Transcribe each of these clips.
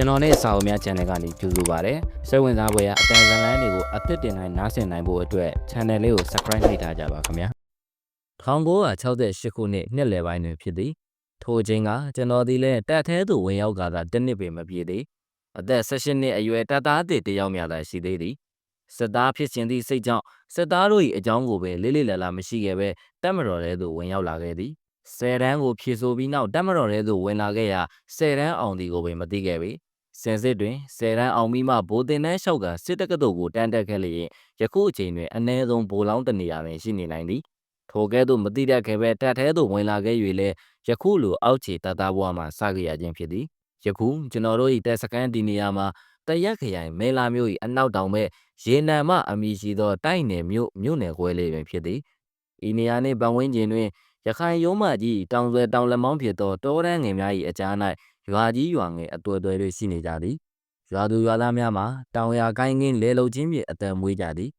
ကျွန်တော်နဲ့စာအုပ်များ channel ကနေကြိုဆိုပါရစေစိတ်ဝင်စားဖွယ်ရာအတန်ဇလန်းတွေကိုအသစ်တင်တိုင်းနားဆင်နိုင်ဖို့အတွက် channel လေးကို subscribe လုပ်ထားကြပါခင်ဗျာ1968ခုနှစ်နှစ်လယ်ပိုင်းတွင်ဖြစ်သည်ထိုအချိန်ကကျွန်တော်ဒီလဲတက်သေးသူဝင်ရောက်ကသာတစ်နှစ်ပင်မပြည့်သေးအသက်16နှစ်အရွယ်တပ်သားအသစ်တစ်ယောက်မျှသာရှိသေးသည်စစ်သားဖြစ်ခြင်းသည့်စိတ်ကြောင့်စစ်သားတို့၏အကြောင်းကိုပဲလေးလေးလာလာမရှိခဲ့ပဲတပ်မတော်ထဲသို့ဝင်ရောက်လာခဲ့သည်ဆယ်တန်းကိုဖြည့်ဆို့ပြီးနောက်တပ်မတော်ထဲသို့ဝင်လာခဲ့ရာဆယ်တန်းအောင်သည်ကိုပင်မသိခဲ့ပေ စင်စစ်တွင်ဆယ်တန်းအောင်ပြီးမှဗိုလ်တင်တန်းလျှောက်ကစစ်တက္ကသိုလ်ကိုတန်းတက်ခဲ့လျင်ယခုအချိန်တွင်အ ਨੇ ဆုံးဗိုလ်လောင်းတစ်နေရာပင်ရှိနေနိုင်သည်ထိုကဲ့သို့မတိတတ်ခဲ့ပဲတပ်ထဲသို့ဝင်လာခဲ့၍လည်းယခုလိုအောက်ခြေတပ်သားဘဝမှာစခဲ့ရခြင်းဖြစ်သည်ယခုကျွန်တော်တို့၏တပ်စခန်းဒီနေရာမှာတရက်ခရိုင်မဲလာမျိုး၏အနောက်တောင်ဘက်ရေနံမအမည်ရှိသောတိုက်နယ်မြို့မြို့နယ်ခွဲလေးပင်ဖြစ်သည်ဤနေရာနှင့်ပတ်ဝန်းကျင်တွင်ရခိုင်ရုံးမကြီးတောင်ဆွဲတောင်လက်မောင်းဖြစ်သောတောတန်းငယ်များ၏အကြား၌ ရွာကြီးရွာငယ်အသွယ်သွယ်တွေရှိနေကြသည်ရွာသူရွာသားများမှာတောင်ယာကိုင်းကင်းလဲလုံချင်းဖြင့်အသက်မွေးကြသည်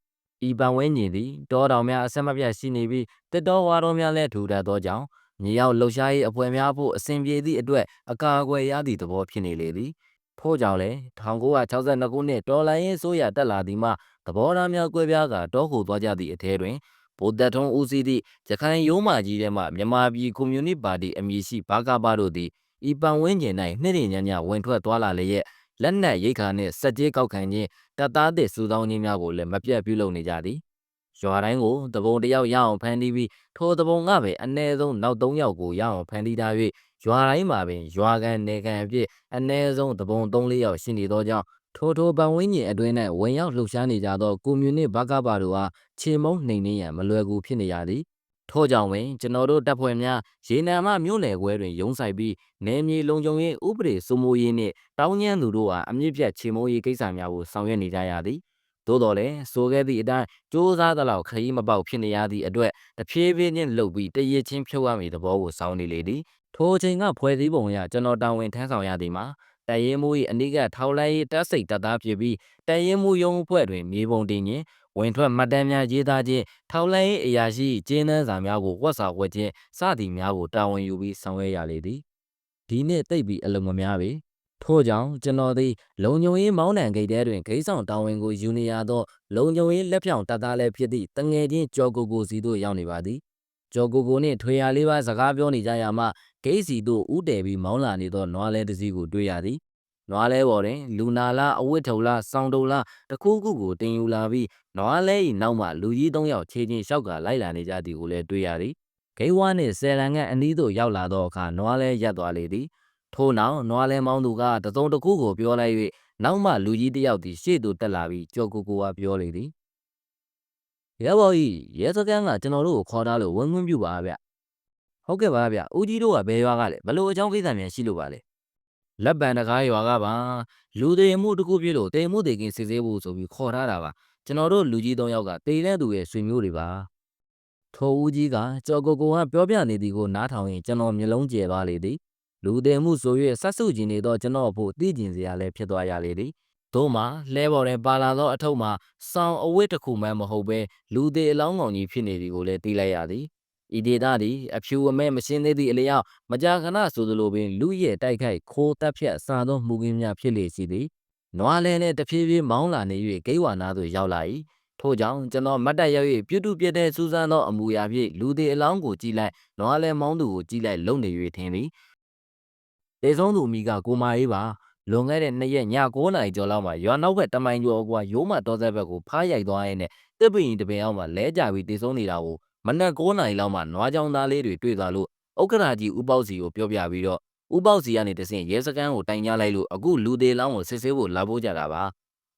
ဤပတ်ဝန်းကျင်သည်တောတောင်များအဆက်မပြတ်ရှိနေပြီးတစ်တော်ဝါတော်များလည်းထူထပ်သောကြောင့်မြေရောက်လှုပ်ရှားရေးအဖွဲ့များဖို့အစဉ်ပြေသည့်အတွက်အကာအကွယ်ရသည့်သဘောဖြစ်နေလေသည်ထို့ကြောင့်လည်း1962ခုနှစ်တော်လိုင်းရေးဆိုရတက်လာသည်မှသဘောထားများကွဲပြားကာတောကိုသွားကြသည့်အထဲတွင်ဗိုလ်တပ်ထုံးဦးစီးသည့်ရခိုင်ရိုးမကြီးထဲမှမြန်မာပြည်ကွန်မြူနတီပါတီအမည်ရှိဘာကပါတို့သည် ဤပန်ဝင်းကျင်၌နှစ်ရညညဝင်ထွက်သွားလာလျက်လက်နက်ရိတ်ခါနှင့်စက်ကြီးကောက်ခံခြင်းတပ်သားသစ်စုဆောင်းခြင်းများကိုလည်းမပြတ်ပြုလုပ်နေကြသည်ရွာတိုင်းကိုတပုံတယောက်ရအောင်ဖန်တီးပြီးထိုတပုံကပဲအ ਨੇ ဆုံးနောက်၃ယောက်ကိုရအောင်ဖန်တီးထား၍ရွာတိုင်းမှာပင်ရွာကန်နေကန်အဖြစ်အ ਨੇ ဆုံးတပုံ၃၄ယောက်ရှိနေသောကြောင့်ထိုထိုပတ်ဝန်းကျင်အတွင်း၌ဝင်ရောက်လှုပ်ရှားနေကြသောကွန်မြူနစ်ဘကပါတို့အားခြေမုံနှိမ်နှင်းရန်မလွယ်ကူဖြစ်နေရသည် ထို့ကြောင့်ပင်ကျွန်တော်တို့တပ်ဖွဲ့များရေနံမမြို့နယ်ခွဲတွင်ရုံးဆိုင်ပြီးနယ်မြေလုံခြုံရေးဥပဒေစိုးမိုးရေးနှင့်တောင်းကျမ်းသူတို့အားအမြင့်ပြတ်ခြေမုံရေးကိစ္စများကိုဆောင်ရွက်နေကြရသည်သို့တော်လည်းဆိုခဲ့သည့်အတိုင်းစ조사သလောက်ခရီးမပေါက်ဖြစ်နေရသည့်အတွက်တဖြည်းဖြည်းချင်းလှုပ်ပြီးတရစ်ချင်းဖြုတ်ရမည်သဘောကိုစောင်းနေလေသည်ထိုအချိန်ကဖွဲ့စည်းပုံအရကျွန်တော်တာဝန်ထမ်းဆောင်ရသည်မှာ တရင်မူ၏အနိကထောက်လိုင်းရေးတပ်စိတ်တပ်သားဖြစ်ပြီးတရင်မူရုံးအဖွဲ့တွင်မြေပုံတင်ခြင်းဝင်ထွက်မှတ်တမ်းများရေးသားခြင်းထောက်လိုင်းရေးအရာရှိကျင်းနှန်းစာများကိုဝတ်စာဝတ်ခြင်းစသည်များကိုတာဝန်ယူပြီးဆောင်ရွက်ရလေသည်ဒီနှစ်တိတ်ပြီးအလုံးမများပေထို့ကြောင့်ကျွန်တော်သည်လုံညုံရေးမောင်းနှံဂိတ်တဲတွင်ဂိတ်ဆောင်တာဝန်ကိုယူနေရသောလုံညုံရေးလက်ဖြောင်တပ်သားလည်းဖြစ်သည့်တငယ်ချင်းကျော်ကိုကိုစီတို့ရောက်နေပါသည်ကျော်ကိုကိုနှင့်ထွေရလေးပါးစကားပြောနေကြရမှ ဂိတ်စီတို့ဥတည်ပြီးမောင်းလာနေသောနွားလဲတစ်စီးကိုတွေ့ရသည်နွားလဲပေါ်တွင်လူနာလားအဝတ်ထုံလားစောင်းတုံလားတခုခုကိုတင်ယူလာပြီးနွားလဲ၏နောက်မှလူကြီးသုံးယောက်ခြေချင်းလျှောက်ကလိုက်လာနေကြသည်ကိုလည်းတွေ့ရသည်ဂိတ်ဝါနှင့်ဆယ်လန်ကအနီးသို့ရောက်လာသောအခါနွားလဲရပ်သွားလေသည်ထို့နောက်နွားလဲမောင်းသူကတစုံတစ်ခုကိုပြောလိုက်၍နောက်မှလူကြီးတစ်ယောက်သည်ရှေ့သို့တက်လာပြီးကြော်ကိုကိုကပြောလေသည်ရဲဘော်ကြီးရဲစခန်းကကျွန်တော်တို့ကိုခေါ်ထားလို့ဝန်ခွင့်ပြုပါဗျ ဟုတ်ကဲ့ပါဗျဦးကြီးတို့ကဘယ်ရွာကလဲဘလို့အကြောင်းကိစ္စများရှိလို့ပါလဲလက်ပံတကားရွာကပါလူတွေမှုတစ်ခုပြည့်လို့တေမှုတေကင်းစစ်ဆေးဖို့ဆိုပြီးခေါ်ထားတာပါကျွန်တော်တို့လူကြီး၃ယောက်ကတေတဲ့သူရဲ့ဆွေမျိုးတွေပါထိုဦးကြီးကကြော်ကိုကိုကပြောပြနေသည်ကိုနားထောင်ရင်ကျွန်တော်မျိုးလုံးကျဲသွားလေသည်လူသေးမှုဆို၍ဆက်စုကြည်နေသောကျွန်တော်ဖို့သိကျင်စရာလည်းဖြစ်သွားရလေသည်သို့မှလှဲပေါ်တွင်ပါလာသောအထုပ်မှာစောင်းအဝတ်တစ်ခုမှမဟုတ်ဘဲလူသေးအလောင်းကောင်ကြီးဖြစ်နေသည်ကိုလည်းသိလိုက်ရသည် ဤဒေသသည်အဖြူအမဲမရှင်းသေးသည့်အလျောက်မကြာခဏဆိုသလိုပင်လူရဲ့တိုက်ခိုက်ခိုးတက်ဖြတ်စာသောမှုခင်းများဖြစ်လေရှိသည်နွားလဲနဲ့တဖြည်းဖြည်းမောင်းလာနေ၍ဂိတ်ဝါနာသို့ရောက်လာ၏ထို့ကြောင့်ကျွန်တော်မတ်တက်ရောက်၍ပြုတုပြတဲ့စူးစမ်းသောအမူအရာဖြင့်လူသေးအလောင်းကိုကြည့်လိုက်နွားလဲမောင်းသူကိုကြည့်လိုက်လုံနေ၍ထင်သည်တေဆုံးသူအမိကကိုမာရေးပါလွန်ခဲ့တဲ့နှစ်ရက်ည9နာရီကျော်လောက်မှာရွာနောက်ဘက်တမိုင်ကျော်ကွာရိုးမတော်သက်ဘက်ကိုဖားရိုက်သွားရင်းနဲ့တစ်ပင်တပင်အောင်မှာလဲကြပြီးတေဆုံးနေတာကို မနက်9နာရီလောက်မှာနွားချောင်းသားလေးတွေတွေ့သွားလို့ဥက္ကရာကြီးဥပေါက်စီကိုပြောပြပြီးတော့ဥပေါက်စီကနေတဆင့်ရဲစခန်းကိုတိုင်ကြလိုက်လို့အခုလူသေးလောင်းကိုစစ်ဆေးဖို့လာဖို့ကြတာပါ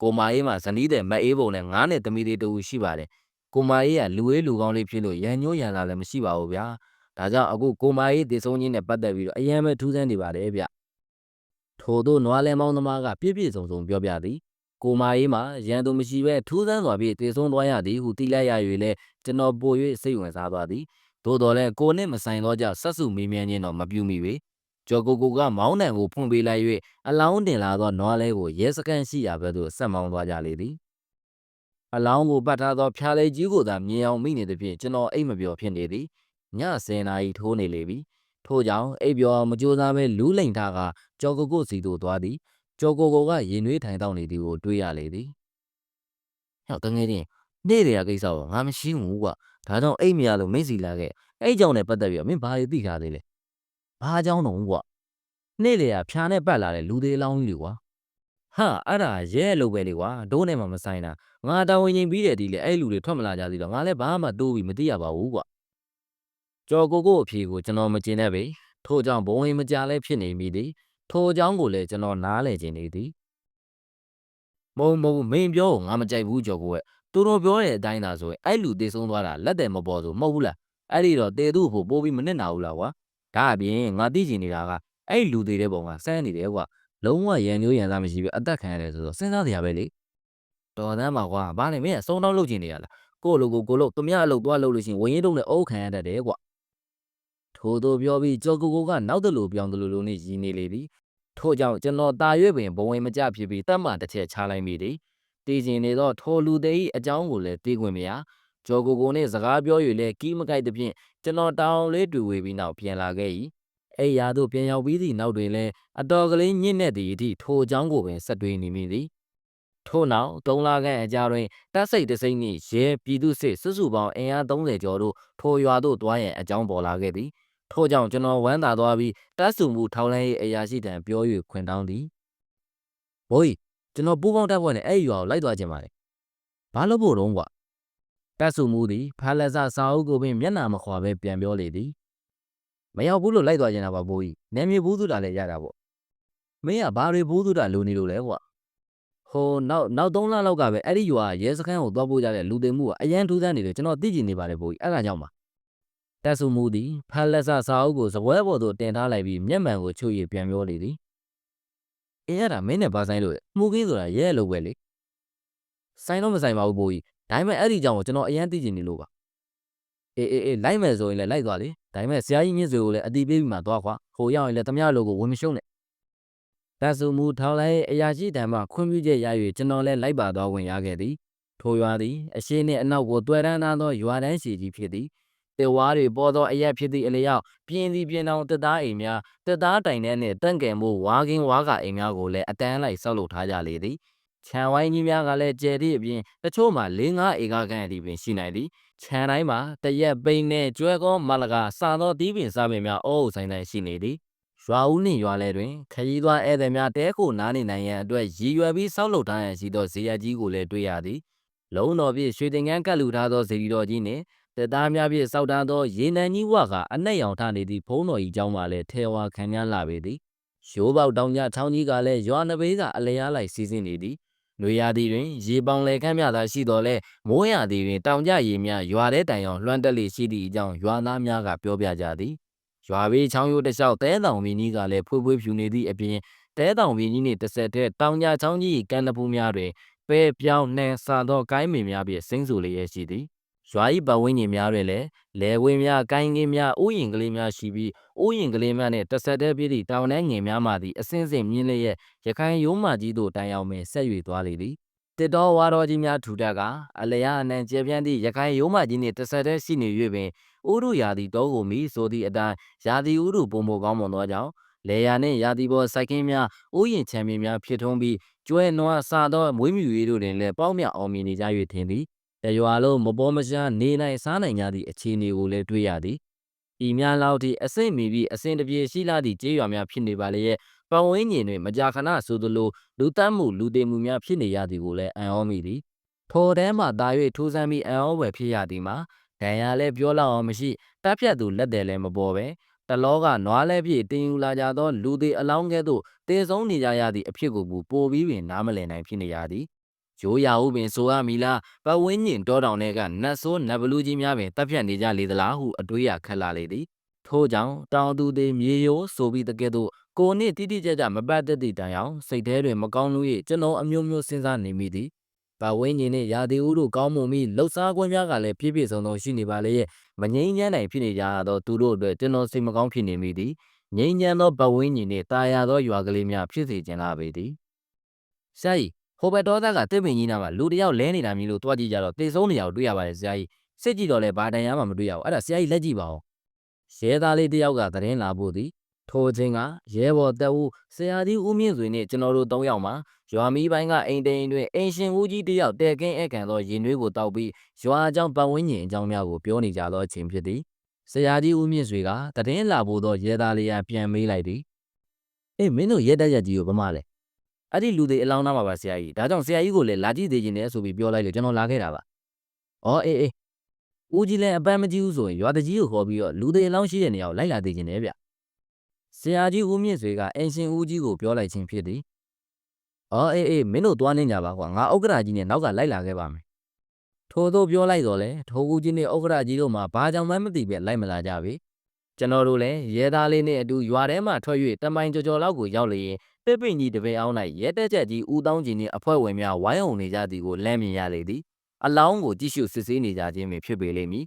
ကိုမာရေးမှာဇနီးတဲ့မအေးပုံနဲ့ငားနဲ့သမီးလေးတူရှိပါတယ်ကိုမာရေးကလူဝေးလူကောင်းလေးဖြစ်လို့ရန်ညိုးရန်လာလည်းမရှိပါဘူးဗျာဒါကြောင့်အခုကိုမာရေးတေဆုံးခြင်းနဲ့ပတ်သက်ပြီးတော့အရင်ပဲထူးဆန်းနေပါတယ်ဗျထို့သောနွားလဲမောင်းသမားကပြည့်ပြည့်စုံစုံပြောပြသည် ကိုမာရေးမှာရန်သူမရှိဘဲထူးဆန်းစွာဖြင့်တေဆုံးသွားရသည်ဟုသိလိုက်ရ၍လည်းကျွန်တော်ပို၍စိတ်ဝင်စားသွားသည်သို့တော်လည်းကိုနှင့်မဆိုင်သောကြောင့်ဆက်စုမေးမြန်းခြင်းတော့မပြုမိပေကျော်ကိုကိုကမောင်းတံကိုဖွင့်ပေးလိုက်၍အလောင်းတင်လာသောနွားလဲကိုရဲစခန်းရှိရာဘက်သို့ဆက်မောင်းသွားကြလေသည်အလောင်းကိုပတ်ထားသောဖြာလေကြီးကိုသာမြင်အောင်မိနေသဖြင့်ကျွန်တော်အိတ်မပျော်ဖြစ်နေသည်ည10နာရီထိုးနေလေပြီထို့ကြောင့်အိပ်ပျော်မကြိုးစားဘဲလူးလိန်ထားကကြော်ကိုကိုစီသို့သွားသည် ကျော်ကိုကိုကရင်နွေးထိုင်တောက်နေသည်ကိုတွေးရလေသည်ဟဲ့တငယ်ချင်းနေ့တရာကိစ္စတော့ငါမရှိဘူးကွာဒါကြောင့်အိတ်မရလို့မိတ်စီလာခဲ့အဲ့ကြောင့်လည်းပတ်သက်ပြီးတော့မင်းဘာတွေသိထားသေးလဲဘာအကြောင်းတော့ကွာနေ့တရာဖြာနဲ့ပတ်လာတဲ့လူသေးအလောင်းကြီးတွေကွာဟာအဲ့ဒါရဲလို့ပဲလေကွာဒိုးနဲ့မှမဆိုင်တာငါတာဝန်ရင်ပြီးတဲ့ဒီလေအဲ့လူတွေထွက်မလာကြသေးတော့ငါလည်းဘာမှတိုးပြီးမသိရပါဘူးကွာကျော်ကိုကိုအဖြေကိုကျွန်တော်မကျင်တဲ့ပေထို့ကြောင့်ဘုံဝင်မကြလဲဖြစ်နေမိသည် ထိုအကြောင်းကိုလည်းကျွန်တော်နားလည်ခြင်းနေသည်မဟုတ်မဟုတ်မင်းပြောကိုငါမကြိုက်ဘူးကျော်ကိုရဲ့သူတို့ပြောတဲ့အတိုင်းသာဆိုရင်အဲ့လူတေဆုံးသွားတာလက်တယ်မပေါ်ဆိုမဟုတ်ဘူးလားအဲ့ဒီတော့တေသူ့ဖို့ပိုးပြီးမနစ်နာဘူးလားကွာဒါအပြင်ငါသိချင်နေတာကအဲ့လူသေးတဲ့ပုံကစမ်းနေတယ်ကွာလုံးဝရန်မျိုးရန်သားမရှိပြီးအသက်ခံရတယ်ဆိုတော့စဉ်းစားစရာပဲလေတော်တမ်းပါကွာဘာလဲမင်းအဆုံးတော့လုပ်ချင်နေရလားကိုယ့်လိုကိုကိုလို့သူများအလုပ်သွားလုပ်လို့ရှိရင်ဝင်းရင်တုံးနဲ့အုပ်ခံရတတ်တယ်ကွာထို့သူပြောပြီးကြော်ကိုကိုကနောက်တလူပြောင်းတလူလူနဲ့ရည်နေလေသည် ထို့ကြောင့်ကျွန်တော်တာရွေ့ပင်ဘဝင်မကြဖြစ်ပြီးတတ်မှတစ်ချက်ချလိုက်မိသည်တည်ကျင်နေတော့ထိုလူသေး၏အကြောင်းကိုလည်းသိခွင့်မရကြော်ကိုကိုနဲ့စကားပြော၍လည်းကီးမကိုက်သဖြင့်ကျွန်တော်တောင်းလေးတွေ့ဝေပြီးနောက်ပြန်လာခဲ့၏အိယာတို့ပြန်ရောက်ပြီးသည့်နောက်တွင်လည်းအတော်ကလေးညစ်နေသည့်အထိထိုအကြောင်းကိုပင်ဆက်တွေးနေမိသည်ထို့နောက်သုံးလခန့်အကြာတွင်တပ်စိတ်တစိမ့်နှင့်ရဲပြည်သူစစ်စုစုပေါင်းအင်အား30ကျော်တို့ထိုရွာသို့တွားရန်အကြောင်းပေါ်လာခဲ့သည် ထို့ကြောင့်ကျွန်တော်ဝမ်းသာသွားပြီးတပ်စုမှုထောင်းလိုင်း၏အရာရှိတံပြော၍ခွင်တောင်းသည်ဘိုးကြီးကျွန်တော်ပူးပေါင်းတပ်ဖွဲ့နဲ့အဲ့ဒီရွာကိုလိုက်သွားခြင်းပါတယ်ဘာလို့ဖို့တော့ကွာတပ်စုမှုသည်ဖာလက်ဆစာအုပ်ကိုပင်မျက်နှာမခွာဘဲပြန်ပြောလေသည်မရောက်ဘူးလို့လိုက်သွားခြင်းတာပါဘိုးကြီးနာမည်ဘူးသူတာလည်းရတာပေါ့မင်းကဘာတွေဘူးသူတာလိုနေလို့လဲကွာဟိုနောက်နောက်3လလောက်ကပဲအဲ့ဒီရွာရဲစခန်းကိုသွားပို့ကြတဲ့လူသိမှုကအရန်ထူးဆန်းနေတယ်ကျွန်တော်သိကြည့်နေပါတယ်ဘိုးကြီးအဲ့ဒါကြောင့်ပါ တက်စုမှုသည်ဖက်လက်ဆစာအုပ်ကိုစပွဲပေါ်သို့တင်ထားလိုက်ပြီးမျက်မှန်ကိုချုပ်ရပြန်ပြောလေသည်အေးရတာမင်းနဲ့ဘာဆိုင်လို့လဲမှုကင်းဆိုတာရဲလို့ပဲလေဆိုင်တော့မဆိုင်ပါဘူးဘိုးကြီးဒါပေမဲ့အဲ့ဒီကြောင့်ကိုကျွန်တော်အရန်သိကြည့်နေလို့ပါအေးအေးအေးလိုက်မယ်ဆိုရင်လည်းလိုက်သွားလေဒါပေမဲ့ဆရာကြီးမြင့်စွေကိုလည်းအတီးပေးပြီးမှသွားခွာဟိုရောက်ရင်လည်းတမရလိုကိုဝင်မရှုံးနဲ့တက်စုမှုထောင်းလိုက်အရာရှိတံမှခွင့်ပြုချက်ရ၍ကျွန်တော်လည်းလိုက်ပါသွားဝင်ရခဲ့သည်ထိုရွာသည်အရှိနှင့်အနောက်ကိုတွယ်တန်းသားသောရွာတန်းစီကြီးဖြစ်သည် တေဝါတွေပေါ်သောအရက်ဖြစ်သည့်အလျောက်ပြင်းသည်ပြင်းအောင်တက်သားအိမ်များတက်သားတိုင်ထဲနှင့်တန့်ကယ်မှုဝါကင်းဝါကအိမ်များကိုလည်းအတန်းလိုက်ဆောက်လုပ်ထားကြလေသည်ခြံဝိုင်းကြီးများကလည်းကျယ်သည့်အပြင်တချို့မှာ၄၅ဧကခန့်အထိပင်ရှိနိုင်သည်ခြံတိုင်းမှာတရက်ပိန်နှင့်ကျွဲကောမလကစားသောတီးပင်စားပင်များအုပ်အုပ်ဆိုင်ဆိုင်ရှိနေသည်ရွာဦးနှင့်ရွာလဲတွင်ခရီးသွားဧည့်သည်များတဲခိုနားနေနိုင်ရန်အတွက်ရည်ရွယ်ပြီးဆောက်လုပ်ထားရန်ရှိသောဇေယျကြီးကိုလည်းတွေ့ရသည်လုံးတော်ပြည့်ရွှေတင်ကန်းကတ်လူထားသောဇေဒီတော်ကြီးနှင့် တက်သားများဖြင့်စောက်တန်းသောရေနံကြီးဝကအနက်ရောင်ထနေသည့်ဘုံတော်ကြီးကျောင်းမှလည်းထဲဝါခံရလာပေသည်ရိုးပေါက်တောင်ကျချောင်းကြီးကလည်းရွာနဘေးကအလျားလိုက်စီးဆင်းနေသည်နွေရာသီတွင်ရေပောင်လေခန့်များသာရှိတော်လဲမိုးရာသီတွင်တောင်ကျရေများရွာတဲ့တိုင်အောင်လွှမ်းတက်လေရှိသည့်အကြောင်းရွာသားများကပြောပြကြသည်ရွာဘေးချောင်းရိုးတစ်လျှောက်တဲတောင်မီနီးကလည်းဖွေးဖွေးဖြူနေသည့်အပြင်တဲတောင်မီနီးနှင့်တစ်ဆက်တည်းတောင်ကျချောင်းကြီးကန်တပူများတွင်ပဲပြောင်းနှံစာသောကိုင်းမင်များဖြင့်စင်းဆူလျက်ရှိသည် ရွာ၏ပတ်ဝန်းကျင်များတွင်လည်းလယ်ဝင်းများကိုင်းကင်းများဥယျင်ကလေးများရှိပြီးဥယျင်ကလေးများနှင့်တစ်ဆက်တည်းပြည့်သည့်တောင်တန်းငယ်များမှသည်အစင်းစင်းမြင်းလျက်ရခိုင်ရိုးမကြီးသို့တိုင်အောင်ပင်ဆက်၍သွားလေသည်တစ်တော်ဝါတော်ကြီးများထူထပ်ကအလျားအနှံကျဲပြန့်သည့်ရခိုင်ရိုးမကြီးနှင့်တစ်ဆက်တည်းရှိနေ၍ပင်ဥရုရာသီတောကိုမီဆိုသည့်အတိုင်းရာသီဥတုပုံမကောင်းမွန်သောကြောင့်လေယာနှင့်ရာသီပေါ်စိုက်ကင်းများဥယျင်ချမ်းမြေများဖြစ်ထွန်းပြီးကျွဲနွားစသောမွေးမြူရေးတို့တွင်လည်းပေါက်မြောက်အောင်မြင်နေကြ၍ထင်သည် တရွာလုံးမပေါ်မရှားနေနိုင်စားနိုင်ကြသည့်အခြေအနေကိုလည်းတွေ့ရသည်ဤများလောက်ထိအစိမ့်မီပြီးအစဉ်တပြေရှိလာသည့်ကျေးရွာများဖြစ်နေပါလေရဲ့ပတ်ဝန်းကျင်တွင်မကြာခဏဆိုသလိုလူတတ်မှုလူသေးမှုများဖြစ်နေရသည်ကိုလည်းအံ့ဩမိသည်ထိုထဲမှသာ၍ထိုးဆန်းပြီးအံ့ဩဝယ်ဖြစ်ရသည်မှာဒဏ်ရာလည်းပြောလောက်အောင်မရှိတပ်ဖြတ်သူလက်တယ်လည်းမပေါ်ပဲတလောကနွားလဲပြည့်တင်ယူလာကြသောလူသေးအလောင်းကဲ့သို့တေဆုံးနေကြရသည့်အဖြစ်ကိုပူပိုပြီးပင်နားမလည်နိုင်ဖြစ်နေရသည် ရိုးရာဟုပင်ဆိုရမည်လားပတ်ဝန်းကျင်တောတောင်တွေကနတ်ဆိုးနတ်ဘလူးကြီးများပင်တပ်ဖြတ်နေကြလေသလားဟုအတွေးရခက်လာလေသည်ထို့ကြောင့်တောင်သူသည်မြေရိုးဆိုပြီးတကဲ့သို့ကိုနှင့်တိတိကျကျမပတ်သက်သည့်တိုင်အောင်စိတ်ထဲတွင်မကောင်းလို့၍ကျွန်တော်အမျိုးမျိုးစဉ်းစားနေမိသည်ပတ်ဝန်းကျင်နှင့်ရာသီဥတုကောင်းမွန်ပြီးလှုပ်ရှားခွင့်များကလည်းပြည့်ပြည့်စုံစုံရှိနေပါလေရဲ့မငြိမ်းချမ်းနိုင်ဖြစ်နေကြသောသူတို့အတွက်ကျွန်တော်စိတ်မကောင်းဖြစ်နေမိသည်ငြိမ်းချမ်းသောပတ်ဝန်းကျင်နှင့်တာယာသောရွာကလေးများဖြစ်စေချင်လာပေသည်ဆရာကြီး ဟိုဘက်တော်သားကတစ်ပင်ကြီးနားမှာလူတယောက်လဲနေတာမျိုးလို့တွားကြည့်ကြတော့တေဆုံးနေရကိုတွေ့ရပါတယ်ဆရာကြီးစစ်ကြည့်တော့လဲဘာတန်ရမှမတွေ့ရဘူးအဲ့ဒါဆရာကြီးလက်ကြည့်ပါဦးရဲသားလေးတယောက်ကသတင်းလာဖို့သည်ထိုအချိန်ကရဲဘော်တပ်ဦးဆရာကြီးဦးမြင့်ဆွေနှင့်ကျွန်တော်တို့၃ယောက်မှာရွာမီးပိုင်းကအိမ်တိန်တွင်အိမ်ရှင်ဦးကြီးတစ်ယောက်တဲကင်းဧကန်သောရင်နွေးကိုတောက်ပြီးရွာအကြောင်းပတ်ဝန်းကျင်အကြောင်းများကိုပြောနေကြသောအချိန်ဖြစ်သည်ဆရာကြီးဦးမြင့်ဆွေကတည်င်းလာဖို့သောရဲသားလေးရပြန်မေးလိုက်သည်အေးမင်းတို့ရဲတပ်ရက်ကြီးကိုဗမာလဲ အဲ့ဒီလူတွေအလောင်းသားမှာပါဆရာကြီးဒါကြောင့်ဆရာကြီးကိုလည်းလာကြည့်သေးခြင်းနဲ့ဆိုပြီးပြောလိုက်လို့ကျွန်တော်လာခဲ့တာပါအော်အေးအေးဦးကြီးလည်းအပန်းမကြည့်ဘူးဆိုရင်ရွာတကြီးကိုခေါ်ပြီးတော့လူတွေအလောင်းရှိတဲ့နေရာကိုလိုက်လာသေးခြင်းနဲ့ဗျဆရာကြီးဦးမြင့်ဆွေကအင်ရှင်ဦးကြီးကိုပြောလိုက်ခြင်းဖြစ်သည်အော်အေးအေးမင်းတို့သွားနေကြပါကွာငါဥက္ကရာကြီးနဲ့နောက်ကလိုက်လာခဲ့ပါမယ်ထို့သောပြောလိုက်တော့လေထိုကူကြီးနဲ့ဥက္ကရာကြီးတို့မှဘာကြောင့်မှမသိပဲလိုက်မလာကြပြီကျွန်တော်တို့လည်းရဲသားလေးနဲ့အတူရွာထဲမှထွက်၍တမိုင်ကြော်ကြော်လောက်ကိုရောက်လျင် ပစ်ပင်ကြီးတပင်အောင်၌ရဲတက်ချက်ကြီးဦးတောင်းကြီးနှင့်အဖွဲ့ဝင်များဝိုင်းအောင်နေကြသည်ကိုလမ်းမြင်ရလေသည်အလောင်းကိုကြည့်ရှုစစ်ဆေးနေကြခြင်းပင်ဖြစ်ပေလိမ့်မည်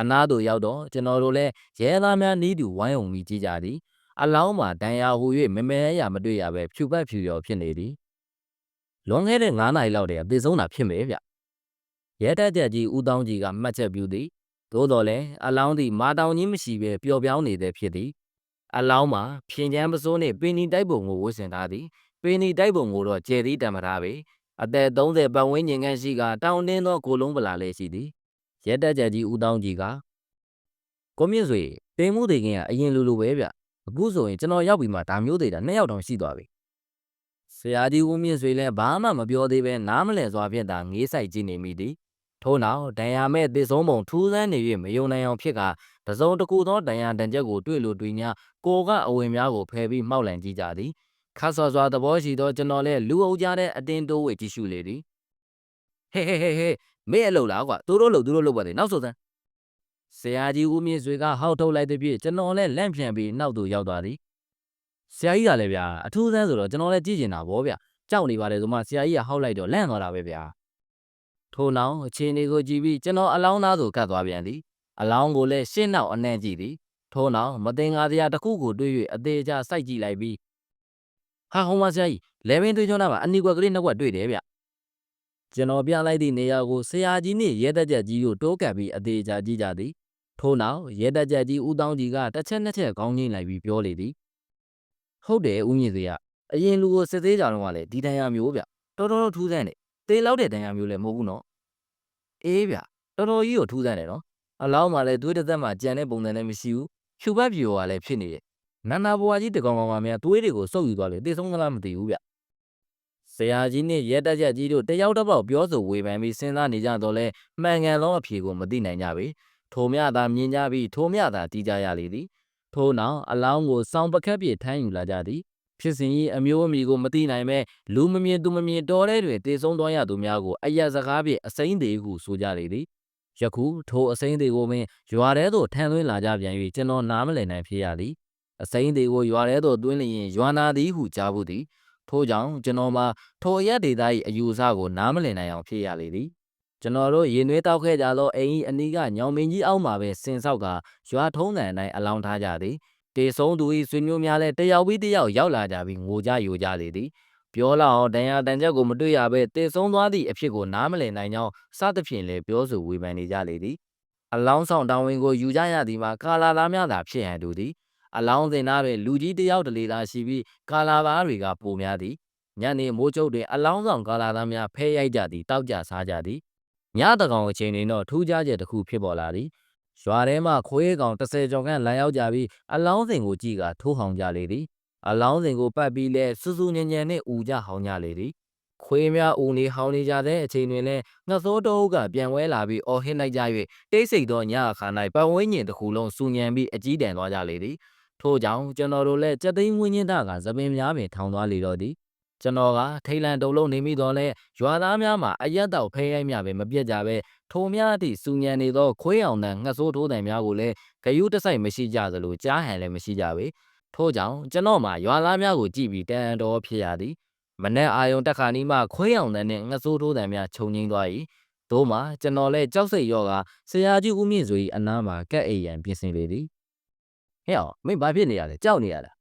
အနားသို့ရောက်တော့ကျွန်တော်တို့လည်းရဲသားများနီးတူဝိုင်းအောင်ပြီးကြည့်ကြသည်အလောင်းမှာဒဏ်ရာဟူ၍မမဲရမတွေ့ရပဲဖြူပတ်ဖြူရောဖြစ်နေသည်လွန်ခဲ့တဲ့9နိုင်လောက်တည်းအသေးဆုံးတာဖြစ်မယ်ဗျရဲတက်ကြကြီးဦးတောင်းကြီးကမှတ်ချက်ပြုသည်သို့တော်လည်းအလောင်းသည်မာတောင်ကြီးမရှိဘဲပျော်ပြောင်းနေတဲ့ဖြစ်သည် အလောင်းမှာဖြင်းချမ်းပစိုးနှင့်ပင်နီတိုက်ပုံကိုဝတ်ဆင်ထားသည်ပင်နီတိုက်ပုံကိုတော့ကျယ်သီးတံမထားပေအသက်30ပတ်ဝန်းကျင်ခန့်ရှိကတောင်တင်းသောကိုလုံးပလာလေးရှိသည်ရဲတက်ကြကြီးဦးတောင်းကြီးကကိုမြင့်စွေတင်မှုတွေကအရင်လူလိုပဲဗျအခုဆိုရင်ကျွန်တော်ရောက်ပြီးမှဒါမျိုးတွေတာနှစ်ယောက်တောင်ရှိသွားပြီဆရာကြီးဦးမြင့်ဆွေလည်းဘာမှမပြောသေးပဲနားမလည်စွာဖြင့်သာငေးဆိုင်ကြည့်နေမိသည်ထို့နောက်ဒဏ်ရာမဲ့သေဆုံးပုံထူးဆန်းနေ၍မယုံနိုင်အောင်ဖြစ်က တစုံတစ်ခုသောဒဏ်ရာတန်ချက်ကိုတွေ့လို့တွေ့냐ကိုကအဝင်များကိုဖယ်ပြီးမှောက်လန်ကြည့်ကြသည်ခါဆော်စွာသဘောရှိသောကျွန်တော်လည်းလူအုပ်ကြားတဲ့အတင်းတိုးဝေကြည့်ရှုလေသည်ဟဲဟဲဟဲဟဲမေ့အလုပ်လားကွာသူတို့လို့သူတို့လို့ပါသေးနောက်ဆိုစမ်းဆရာကြီးဦးမြင့်ဆွေကဟောက်ထုတ်လိုက်သည်ဖြင့်ကျွန်တော်လည်းလန့်ပြန်ပြီးနောက်သို့ရောက်သွားသည်ဆရာကြီးကလည်းဗျာအထူးဆန်းဆိုတော့ကျွန်တော်လည်းကြည့်ကျင်တာဗောဗျကြောက်နေပါတယ်ဆိုမှဆရာကြီးကဟောက်လိုက်တော့လန့်သွားတာပဲဗျာထို့နောက်အချိန်လေးကိုကြည့်ပြီးကျွန်တော်အလောင်းသားသို့ကတ်သွားပြန်သည် အလောင်းကိုလည်းရှင်းနောက်အနှံ့ကြည့်သည်ထို့နောက်မတင်ငါတရားတစ်ခုကိုတွေး၍အသေးချာစိုက်ကြည့်လိုက်ပြီးဟာဟောမဆရာကြီးလေဘင်းတွေးချောင်းသားမှာအနီကွက်ကလေးနှစ်ကွက်တွေ့တယ်ဗျကျွန်တော်ပြလိုက်သည့်နေရာကိုဆရာကြီးနှင့်ရဲတပ်ချက်ကြီးတို့တိုးကပ်ပြီးအသေးချာကြည့်ကြသည်ထို့နောက်ရဲတပ်ချက်ကြီးဦးတောင်းကြီးကတစ်ချက်နှစ်ချက်ကောင်းကြီးလိုက်ပြီးပြောလေသည်ဟုတ်တယ်ဦးမြင့်သေးကအရင်လူကိုစစ်သေးကြတော့ကလည်းဒီတန်ရာမျိုးဗျတော်တော်ထူးဆန်းတယ်သေလောက်တဲ့တန်ရာမျိုးလည်းမဟုတ်ဘူးနော်အေးဗျတော်တော်ကြီးကိုထူးဆန်းတယ်နော် အလောင်းမှလည်းသွေးတစ်သက်မှကြံတဲ့ပုံစံနဲ့မရှိဘူးဖြူပတ်ပြူကလည်းဖြစ်နေတယ်နန္နာဘွားကြီးတကောင်ကောင်ကများသွေးတွေကိုစုပ်ယူသွားလေသေဆုံးသလားမသိဘူးဗျဆရာကြီးနဲ့ရဲတက်ချက်ကြီးတို့တယောက်တစ်ပေါက်ပြောဆိုဝေဖန်ပြီးစဉ်းစားနေကြတော့လဲမှန်ကန်သောအဖြေကိုမသိနိုင်ကြပေထိုမြသာမြင်ကြပြီးထိုမြသာတီးကြရလေသည်ထို့နောက်အလောင်းကိုစောင်းပကက်ပြေထမ်းယူလာကြသည်ဖြစ်စဉ်၏အမျိုးအမည်ကိုမသိနိုင်ပဲလူမမြင်သူမမြင်တော်ထဲတွင်တေဆုံးသွားရသူများကိုအယက်စကားဖြင့်အစိမ့်သေးဟုဆိုကြလေသည် ယခုထိုအစိမ့်သေးကိုပင်ရွာထဲသို့ထမ်းသွင်းလာကြပြန်၍ကျွန်တော်နားမလည်နိုင်ဖြစ်ရသည်အစိမ့်သေးကိုရွာထဲသို့သွင်းလျင်ရွာနာသည်ဟုကြားဘူးသည်ထို့ကြောင့်ကျွန်တော်မှာထိုအရက်ဒေသ၏အယူအဆကိုနားမလည်နိုင်အောင်ဖြစ်ရလေသည်ကျွန်တော်တို့ရင်သွေးတောက်ခဲ့ကြသောအိမ်ကြီးအနီးကညောင်မင်းကြီးအောက်မှာပဲစင်ဆောက်ကရွာထုံးတန်တိုင်းအလောင်းထားကြသည်တေဆုံးသူ၏ဆွေမျိုးများလည်းတယောက်ပြီးတယောက်ရောက်လာကြပြီးငိုကြယိုကြလေသည် ပြောလောက်အောင်ဒဏ်ရာတန်ချက်ကိုမတွေ့ရဘဲတေဆုံးသွားသည့်အဖြစ်ကိုနားမလည်နိုင်ကြောင်းစသဖြင့်လည်းပြောဆိုဝေဖန်နေကြလေသည်အလောင်းဆောင်တောင်းဝင်ကိုယူကြရသည်မှာကာလာသားများသာဖြစ်ဟန်တူသည်အလောင်းစင်သားတွင်လူကြီးတယောက်တလေသာရှိပြီးကာလာသားတွေကပိုများသည်ညနေမိုးချုပ်တွင်အလောင်းဆောင်ကာလာသားများဖဲရိုက်ကြသည်တောက်ကြစားကြသည်ညတကောင်အချိန်တွင်တော့ထူးခြားချက်တစ်ခုဖြစ်ပေါ်လာသည်ရွာထဲမှခွေးကောင်30ကျော်ခန့်လမ်းရောက်ကြပြီးအလောင်းစင်ကိုကြည့်ကထိုးဟောင်ကြလေသည် အလောင်းစင်ကိုပတ်ပြီးလဲစူးစူးညံညံနှင့်ဦးကြဟောင်ကြလေသည်ခွေးများဦးနေဟောင်နေကြတဲ့အချိန်တွင်လဲငှက်သောတောအုပ်ကပြန်ဝဲလာပြီးအော်ဟစ်လိုက်ကြ၍တိတ်ဆိတ်သောညအခါ၌ပတ်ဝန်းကျင်တစ်ခုလုံးစူညံပြီးအကြီးတန်းသွားကြလေသည်ထို့ကြောင့်ကျွန်တော်တို့လည်းစက်သိန်းဝင်းချင်းသားကသပင်များပင်ထောင်သွားလေတော့သည်ကျွန်တော်ကထိတ်လန့်တုန်လုံးနေမိတော့လဲရွာသားများမှာအရက်တောက်ဖဲရိုက်မြပဲမပြတ်ကြပဲထိုများအထိစူညံနေသောခွေးအောင်တန်ငှက်ဆိုးထိုးတန်များကိုလည်းဂယုတစိုက်မရှိကြသလိုကြားဟန်လည်းမရှိကြပေ ထို့ကြောင့်ကျွန်တော်မှာရွာသားများကိုကြည့်ပြီးတန်တော်ဖြစ်ရသည်မနေ့အာယုံတက်ခါနီးမှခွေးအောင်တန်နှင့်ငှက်ဆိုးထိုးတန်များခြုံငိမ့်သွား၏သို့မှကျွန်တော်လည်းကြောက်စိတ်ရောကဆရာကြီးဦးမြင့်စွေ၏အနားမှာကက်အိမ်ရန်ပြင်ဆင်လေသည်ဟဲ့အောင်မင်းဘာဖြစ်နေရလဲကြောက်နေရလား